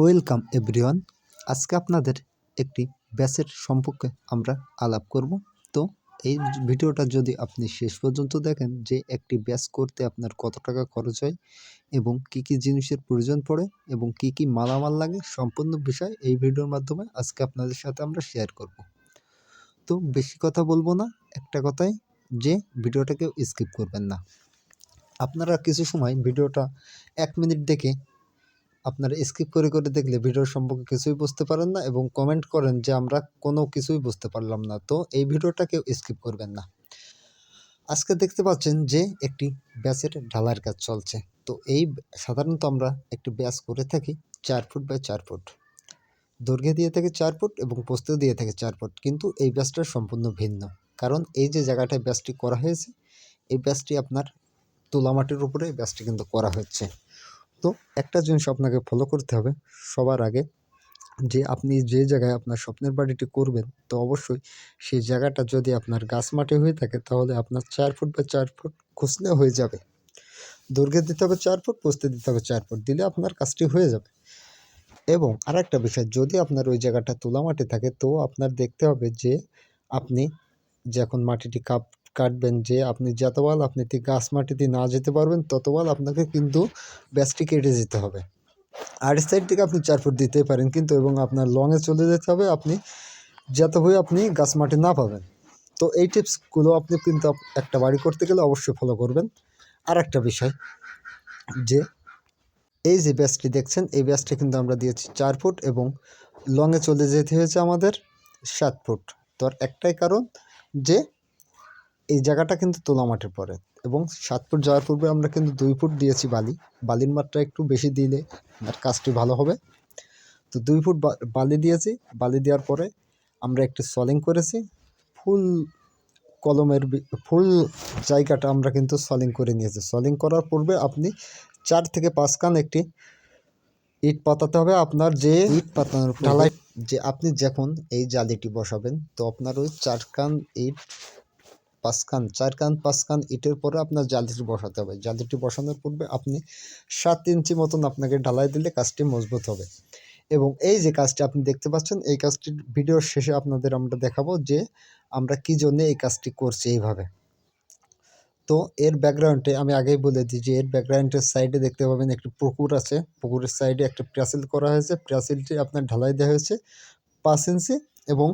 Welcome everyone. আজকে আপনাদের একটি ব্যাসের সম্পর্কে আমরা আলাপ করব। তো এই ভিডিওটা যদি আপনি শেষ পর্যন্ত দেখেন যে একটি ব্যাস করতে আপনার কত টাকা খরচ হয় এবং কি কি জিনিসের প্রয়োজন পড়ে এবং কি কি মালামাল লাগে সম্পূর্ণ বিষয় এই ভিডিওর মাধ্যমে আজকে আপনাদের সাথে আমরা শেয়ার করব। তো বেশি কথা বলব না, একটা কথাই যে ভিডিওটাকে স্কিপ করবেন না। আপনারা কিছু সময় ভিডিওটা এক মিনিট দেখে আপনারা স্কিপ করে করে দেখলে ভিডিওর সম্পর্কে কিছুই বুঝতে পারেন না এবং কমেন্ট করেন যে আমরা কোনো কিছুই বুঝতে পারলাম না। তো এই ভিডিওটা কেউ স্কিপ করবেন না। আজকে দেখতে পাচ্ছেন যে একটি ব্যাসের ঢালাইয়ের কাজ চলছে। তো এই সাধারণত আমরা একটি ব্যাস করে থাকি চার ফুট বাই চার ফুট। দৈর্ঘ্যে দিয়ে থাকে চার ফুট এবং পোস্তেও দিয়ে থাকে চার ফুট। কিন্তু এই ব্যাসটা সম্পূর্ণ ভিন্ন। কারণ এই যে জায়গাটায় ব্যাসটি করা হয়েছে, এই ব্যাসটি আপনার তোলামাটির উপরে এই ব্যাসটি কিন্তু করা হচ্ছে। তো একটা জিনিস আপনাকে ফলো করতে হবে সবার আগে যে আপনি যে জায়গায় আপনার স্বপ্নের বাড়িটি করবেন, তো অবশ্যই সেই জায়গাটা যদি আপনার গাছ মাটি হয়ে থাকে তাহলে আপনার চার ফুট বা চার ফুট খুঁজলে হয়ে যাবে। দৈর্ঘ্যে দিতে হবে চার ফুট পোস্তে দিতে হবে চার ফুট, দিলে আপনার কাজটি হয়ে যাবে। এবং আর একটা বিষয়, যদি আপনার ওই জায়গাটা তোলা মাটি থাকে, তো আপনার দেখতে হবে যে আপনি যখন মাটিটি কাপ কাটবেন যে আপনি যতবার আপনি গাছ মাটিতে না যেতে পারবেন ততবার আপনাকে কিন্তু ব্যাসটি কেটে যেতে হবে। আর সাইড থেকে আপনি চার ফুট দিতেই পারেন কিন্তু এবং আপনার লংয়ে চলে যেতে হবে, আপনি যাতে হয়ে আপনি গাছ মাটি না পাবেন। তো এই টিপসগুলো আপনি কিন্তু একটা বাড়ি করতে গেলে অবশ্যই ফলো করবেন। আর একটা বিষয় যে এই যে ব্যাসটি দেখছেন, এই ব্যাসটি কিন্তু আমরা দিয়েছি চার ফুট এবং লংয়ে চলে যেতে হয়েছে আমাদের সাত ফুট। তো একটাই কারণ যে এই জায়গাটা কিন্তু তোলা মাটির পরে এবং সাত ফুট যাওয়ার পূর্বে আমরা কিন্তু দুই ফুট দিয়েছি বালি। বালির মাত্রা একটু বেশি দিলে আর কাজটি ভালো হবে। তো দুই ফুট বালি দিয়েছি। বালি দেওয়ার পরে আমরা একটি সলিং করেছি। ফুল কলমের ফুল জায়গাটা আমরা কিন্তু সলিং করে নিয়েছি। সলিং করার পূর্বে আপনি চার থেকে পাঁচ কান একটি ইট পাতাতে হবে। আপনার যে ইট পাতানোর ঢালাই যে আপনি যখন এই জালিটি বসাবেন তো আপনার ওই চার কান ইট পাঁচ কান চার কান পাঁচ কান ইটের পরে আপনার জালিটি বসাতে হবে। জালিটি বসানোর পূর্বে আপনি সাত ইঞ্চি মতন আপনাকে ঢালাই দিলে কাজটি মজবুত হবে। এবং এই যে কাজটি আপনি দেখতে পাচ্ছেন, এই কাজটির ভিডিওর শেষে আপনাদের আমরা দেখাবো যে আমরা কি জন্য এই কাজটি করছি এইভাবে। তো এর ব্যাকগ্রাউন্ডে আমি আগেই বলে দিই যে এর ব্যাকগ্রাউন্ডের সাইডে দেখতে পাবেন একটি পুকুর আছে। পুকুরের সাইডে একটা প্রাসিল করা হয়েছে। প্রাসিলটি আপনার ঢালাই দেওয়া হয়েছে পাঁচ ইঞ্চি এবং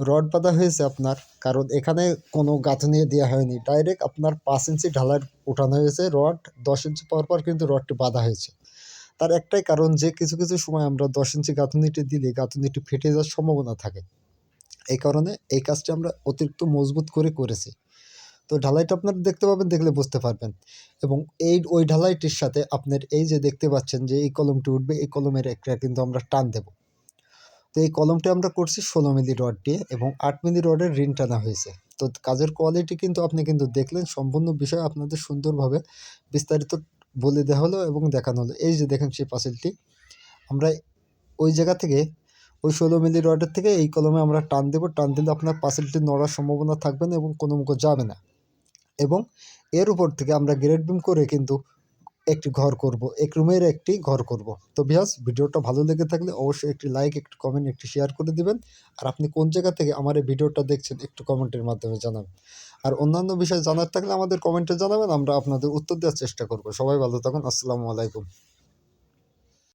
রড বাঁধা হয়েছে আপনার, কারণ এখানে কোনো গাঁথনি দেওয়া হয়নি। ডাইরেক্ট আপনার পাঁচ ইঞ্চি ঢালাই উঠানো হয়েছে, রড দশ ইঞ্চি পর পর কিন্তু রডটি বাঁধা হয়েছে। তার একটাই কারণ যে কিছু কিছু সময় আমরা দশ ইঞ্চি গাঁথনিটি দিলে গাঁথনিটি ফেটে যাওয়ার সম্ভাবনা থাকে। এই কারণে এই কাজটি আমরা অতিরিক্ত মজবুত করে করেছি। তো ঢালাইটা আপনার দেখতে পাবেন, দেখলে বুঝতে পারবেন। এবং এই ওই ঢালাইটির সাথে আপনার এই যে দেখতে পাচ্ছেন যে এই কলমটি উঠবে, এই কলমের একটা কিন্তু আমরা টান দেব। তো এই কলমটি আমরা করছি ষোলো মিলি রড দিয়ে এবং আট মিলি রডের রিং টানা হয়েছে। তো কাজের কোয়ালিটি কিন্তু আপনি কিন্তু দেখলেন, সম্পূর্ণ বিষয় আপনাদের সুন্দরভাবে বিস্তারিত বলে দেওয়া হলো এবং দেখানো হলো। এই যে দেখেন সেই পাঁচিলটি, আমরা ওই জায়গা থেকে, ওই ষোলো মিলি রডের থেকে এই কলমে আমরা টান দেবো। টান দিলে আপনার পাঁচিলটি নড়ার সম্ভাবনা থাকবে না এবং কোনো মুখো যাবে না। এবং এর উপর থেকে আমরা গ্রেড বিম করে কিন্তু একটি ঘর করব, এক রুমের একটি ঘর করব। তো বিহাস ভিডিওটা ভালো লেগে থাকলে অবশ্যই একটি লাইক, একটি কমেন্ট, একটি শেয়ার করে দিবেন। আর আপনি কোন জায়গা থেকে আমার এই ভিডিওটা দেখছেন একটু কমেন্টের মাধ্যমে জানাবেন আর অন্যান্য বিষয় জানার থাকলে আমাদের কমেন্টে জানাবেন, আমরা আপনাদের উত্তর দেওয়ার চেষ্টা করব। সবাই ভালো থাকুন, আসসালামু আলাইকুম।